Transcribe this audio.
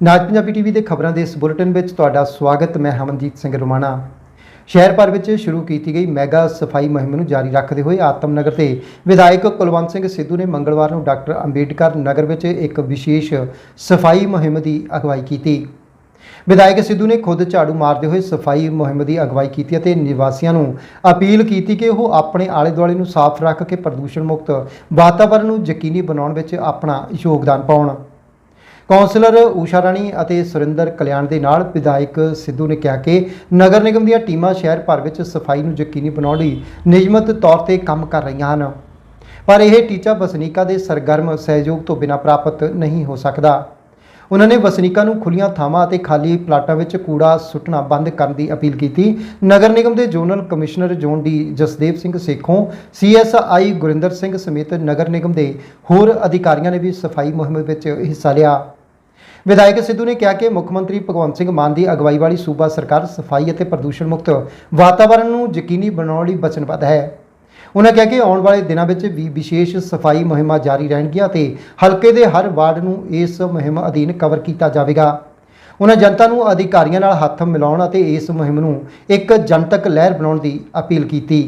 ਨਾਜ Punjabi TV ਦੇ ਖਬਰਾਂ ਦੇ ਇਸ ਬੁਲੇਟਿਨ ਵਿੱਚ ਤੁਹਾਡਾ ਸਵਾਗਤ, ਮੈਂ ਹਮਨਜੀਤ ਸਿੰਘ ਰੋਮਾਣਾ। ਸ਼ਹਿਰ ਭਰ ਵਿੱਚ ਸ਼ੁਰੂ ਕੀਤੀ ਗਈ ਮੈਗਾ ਸਫ਼ਾਈ ਮੁਹਿੰਮ ਨੂੰ ਜਾਰੀ ਰੱਖਦੇ ਹੋਏ ਆਤਮ ਨਗਰ ਤੇ ਵਿਧਾਇਕ ਕੁਲਵੰਤ ਸਿੰਘ ਸਿੱਧੂ ਨੇ ਮੰਗਲਵਾਰ ਨੂੰ ਡਾਕਟਰ ਅੰਬੇਡਕਰ ਨਗਰ ਵਿੱਚ ਇੱਕ ਵਿਸ਼ੇਸ਼ ਸਫ਼ਾਈ ਮੁਹਿੰਮ ਦੀ ਅਗਵਾਈ ਕੀਤੀ। ਵਿਧਾਇਕ ਸਿੱਧੂ ਨੇ ਖੁਦ ਝਾੜੂ ਮਾਰਦੇ ਹੋਏ ਸਫ਼ਾਈ ਮੁਹਿੰਮ ਦੀ ਅਗਵਾਈ ਕੀਤੀ ਅਤੇ ਨਿਵਾਸੀਆਂ ਨੂੰ ਅਪੀਲ ਕੀਤੀ ਕਿ ਉਹ ਆਪਣੇ ਆਲੇ ਦੁਆਲੇ ਨੂੰ ਸਾਫ਼ ਰੱਖ ਕੇ ਪ੍ਰਦੂਸ਼ਣ ਮੁਕਤ ਵਾਤਾਵਰਣ ਨੂੰ ਯਕੀਨੀ ਬਣਾਉਣ ਵਿੱਚ ਆਪਣਾ ਯੋਗਦਾਨ ਪਾਉਣ। ਕੌਂਸਲਰ ਊਸ਼ਾ ਰਾਣੀ ਅਤੇ ਸੁਰਿੰਦਰ ਕਲਿਆਣ ਦੇ ਨਾਲ ਵਿਧਾਇਕ ਸਿੱਧੂ ਨੇ ਕਿਹਾ ਕਿ ਨਗਰ ਨਿਗਮ ਦੀਆਂ ਟੀਮਾਂ ਸ਼ਹਿਰ ਭਰ ਵਿੱਚ ਸਫ਼ਾਈ ਨੂੰ ਯਕੀਨੀ ਬਣਾਉਣ ਲਈ ਨਿਯਮਤ ਤੌਰ ਤੇ ਕੰਮ ਕਰ ਰਹੀਆਂ ਹਨ। ਪਰ ਇਹ ਟੀਚਾ ਵਸਨੀਕਾਂ ਦੇ ਸਰਗਰਮ ਸਹਿਯੋਗ ਤੋਂ ਬਿਨਾਂ ਪ੍ਰਾਪਤ ਨਹੀਂ ਹੋ ਸਕਦਾ। ਉਹਨਾਂ ਨੇ ਵਸਨੀਕਾਂ ਨੂੰ ਖੁੱਲੀਆਂ ਥਾਵਾਂ ਅਤੇ ਖਾਲੀ ਪਲਾਟਾਂ ਵਿੱਚ ਕੂੜਾ ਸੁੱਟਣਾ ਬੰਦ ਕਰਨ ਦੀ ਅਪੀਲ ਕੀਤੀ। ਨਗਰ ਨਿਗਮ ਦੇ zonal commissioner zone D Jasdev Singh Sekhon CSI Gurinder Singh ਸਮੇਤ ਨਗਰ ਨਿਗਮ ਦੇ ਹੋਰ ਅਧਿਕਾਰੀਆਂ ਨੇ ਵੀ ਸਫ਼ਾਈ ਮੁਹਿੰਮ ਵਿੱਚ ਹਿੱਸਾ ਲਿਆ। ਵਿਧਾਇਕ ਸਿੱਧੂ ਨੇ ਕਿਹਾ ਕਿ ਮੁੱਖ ਮੰਤਰੀ ਭਗਵੰਤ ਸਿੰਘ ਮਾਨ ਦੀ ਅਗਵਾਈ ਵਾਲੀ ਸੂਬਾ ਸਰਕਾਰ ਸਫ਼ਾਈ ਅਤੇ ਪ੍ਰਦੂਸ਼ਣ ਮੁਕਤ ਵਾਤਾਵਰਣ ਨੂੰ ਯਕੀਨੀ ਬਣਾਉਣ ਲਈ ਵਚਨਬੱਧ ਹੈ। ਉਹਨਾਂ ਕਿਹਾ ਕਿ ਆਉਣ ਵਾਲੇ ਦਿਨਾਂ ਵਿੱਚ ਵੀ ਵਿਸ਼ੇਸ਼ ਸਫ਼ਾਈ ਮੁਹਿੰਮਾਂ ਜਾਰੀ ਰਹਿਣਗੀਆਂ ਤੇ ਹਲਕੇ ਦੇ ਹਰ ਵਾਰਡ ਨੂੰ ਇਸ ਮੁਹਿੰਮ ਅਧੀਨ ਕਵਰ ਕੀਤਾ ਜਾਵੇਗਾ। ਉਹਨਾਂ ਜਨਤਾ ਨੂੰ ਅਧਿਕਾਰੀਆਂ ਨਾਲ ਹੱਥ ਮਿਲਾਉਣ ਅਤੇ ਇਸ ਮੁਹਿੰਮ ਨੂੰ ਇੱਕ ਜਨਤਕ ਲਹਿਰ ਬਣਾਉਣ ਦੀ ਅਪੀਲ ਕੀਤੀ।